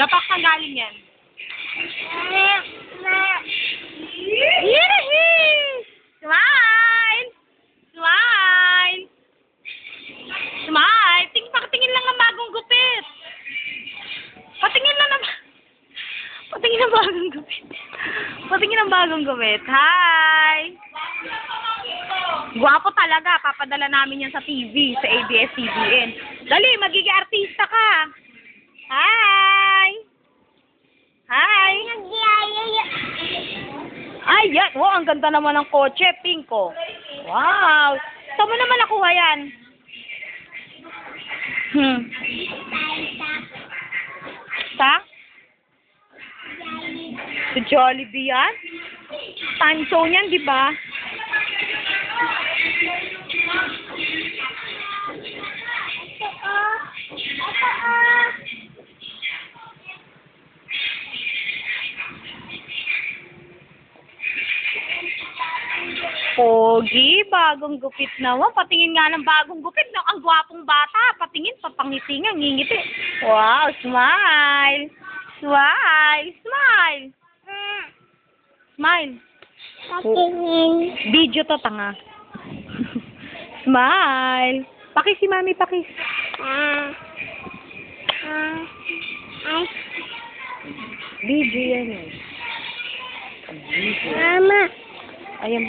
Dapat saan galing yan? Smile! Smile! Smile! Ting patingin lang ng bagong gupit. Patingin lang ng... Patingin ng bagong gupit. Patingin ng bagong gupit. Hi! Gwapo talaga. Papadala namin yan sa TV, sa ABS-CBN. Dali, magiging artista ka. Hi! Ay, yan. Wow, ang ganda naman ng kotse. Pink, oh. Wow. Saan mo naman nakuha yan? Hmm. Sa? Sa Jollibee yan? Time zone yan, di ba? Pogi, bagong gupit naman. Patingin nga ng bagong gupit. No? Ang gwapong bata. Patingin, papangiti nga, ngingiti. Wow, smile. Smile. Smile. Smile. Video to, tanga. Smile. Pakis si mami, pakis. Video yan eh. Video. Mama. Ayan.